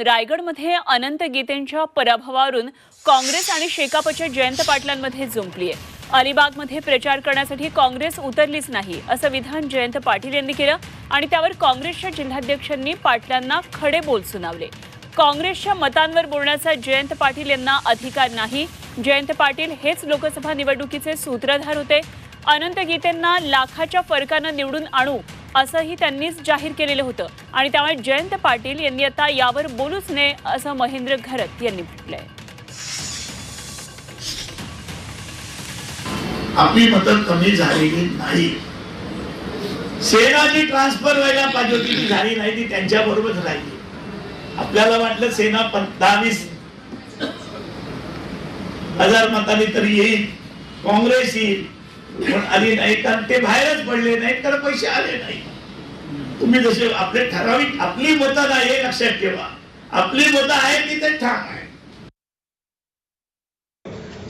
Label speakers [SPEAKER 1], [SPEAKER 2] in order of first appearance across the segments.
[SPEAKER 1] रायगडमध्ये अनंत गीतेंच्या पराभवावरून काँग्रेस आणि शेकापच्या जयंत पाटलांमध्ये जुंपली आहे अलिबागमध्ये प्रचार करण्यासाठी काँग्रेस उतरलीच नाही असं विधान जयंत पाटील यांनी केलं आणि त्यावर काँग्रेसच्या जिल्हाध्यक्षांनी पाटलांना खडे बोल सुनावले. काँग्रेसच्या मतांवर बोलण्याचा जयंत पाटील यांना अधिकार नाही. जयंत पाटील हेच लोकसभा निवडणुकीचे सूत्रधार होते. अनंत गीतेंना लाखाच्या फरकानं निवडून आणू असंही त्यांनीच जाहीर केलेलं होतं. आणि त्यामुळे जयंत पाटील यांनी आता यावर बोलूच नये असं महेंद्र घरत यांनी म्हटलंय.
[SPEAKER 2] आपली मतं कमी झालेली नाही. सेना जी ट्रान्सफर व्हायला पाहिजे होती ती झाली नाही ती त्यांच्या बरोबरच राहिली. आपल्याला वाटलं सेना पंधरावीस हजार मतांनी तरी येईल. काँग्रेस येईल. पण आली नाही कारण ते बाहेरच पडले नाहीत कारण पैसे आले नाही. तुम्ही जसे आपले ठराविक आपली मतं नाही हे लक्षात ठेवा. आपली मतं आहे ती ते ठाम आहे.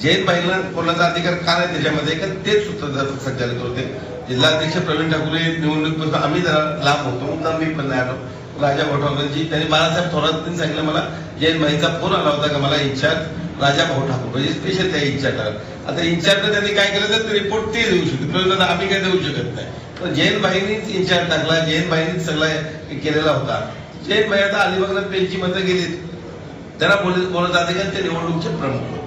[SPEAKER 3] जैन महिला बोलण्याचा अधिकार का नाही त्याच्यामध्ये? का तेच सूत्रधार संचालित होते जिल्हाध्यक्ष प्रवीण ठाकूर निवडणूक आम्ही जरा लाभ होतो मी पण नाही आलो. राजा भाऊ त्यांनी बाळासाहेब थोरात सांगितलं मला जैन महिचा फोन आला होता का मला इन्चार्ज? राजा भाऊ ठाकूर म्हणजे स्पेशल त्या इन्चार्ज आता इन्चार्ज त्यांनी काय केलं तर रिपोर्ट ते देऊ शकते. आम्ही काय देऊ शकत नाही. पण जैन भाईनीच इन्चार्ज टाकला जैन भाईनीच सगळा केलेला होता. जैन भाई आता अलिबागला त्यांची मतं गेलीत. त्यांना बोलत बोलत का? ते निवडणूकचे प्रमुख.